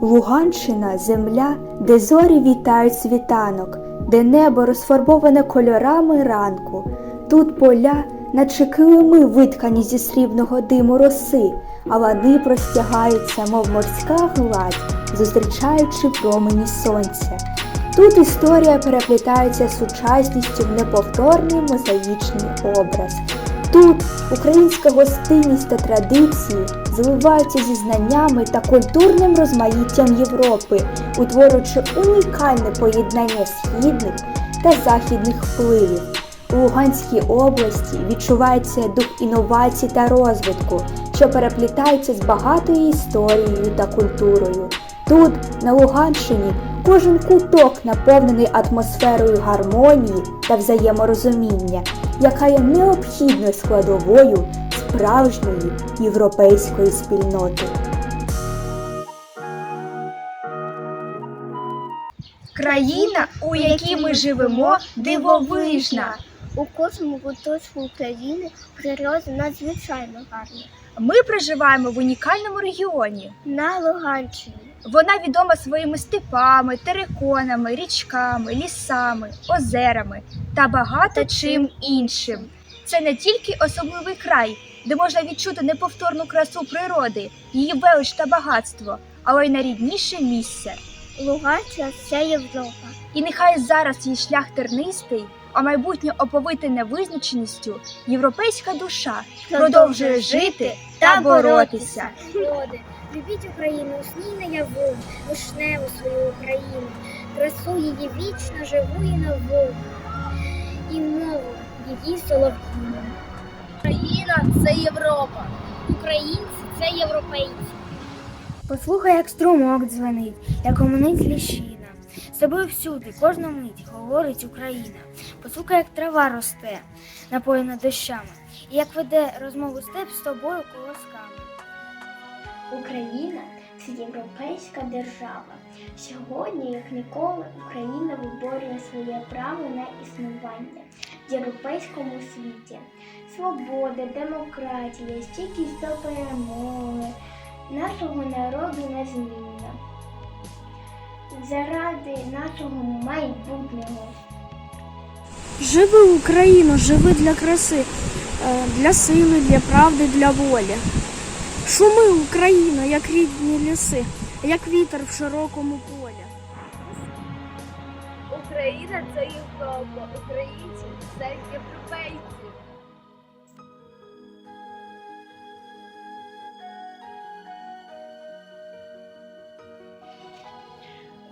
Луганщина земля, де зорі вітають світанок, де небо розфарбоване кольорами ранку. Тут поля, наче килими виткані зі срібного диму роси, а лани простягаються, мов морська гладь, зустрічаючи промені сонця. Тут історія переплітається сучасністю в неповторний мозаїчний образ. Тут українська гостинність та традиції зливаються зі знаннями та культурним розмаїттям Європи, утворюючи унікальне поєднання східних та західних впливів. У Луганській області відчувається дух інновацій та розвитку, що переплітаються з багатою історією та культурою. Тут, на Луганщині, кожен куток наповнений атмосферою гармонії та взаєморозуміння, яка є необхідною складовою справжньої європейської спільноти. Країна, у якій ми живемо, дивовижна. У кожному куточку України природа надзвичайно гарна. Ми проживаємо в унікальному регіоні. На Луганщині Вона відома своїми степами, териконами, річками, лісами, озерами та багато чим іншим. Це не тільки особливий край, де можна відчути неповторну красу природи, її велич та багатство, але й найрідніше місце. Луганщина це Європа. І нехай зараз її шлях тернистий, а майбутнє оповите невизначеністю, європейська душа продовжує жити та боротися. Любіть Україну, усній наяву, вишневу свою Україну, красу її вічно живу і нову, і мову її солов'їну. Україна це Європа, українці це європейці. Послухай, як струмок дзвенить, як гомонить ліщина. З тобою всюди, кожну мить говорить Україна. Послухай, як трава росте, напоєна дощами, і як веде розмову степ з тобою колосками. Україна це європейська держава. Сьогодні, як ніколи, Україна виборює своє право на існування в європейському світі. Свобода, демократія, стійкість до перемоги нашого народу незмінна. Заради нашого майбутнього. Живи Україну, живи для краси, е, для сили, для правди, для волі. Шуми Україна, як рідні ліси, як вітер в широкому полі. Україна це Європа, українці це європейці.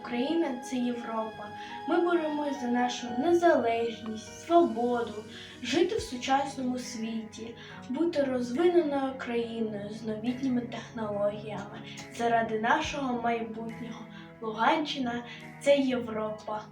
Україна це Європа. Ми боремось за нашу незалежність, свободу, жити в сучасному світі, бути розвиненою країною з новітніми технологіями заради нашого майбутнього. Луганщина це Європа.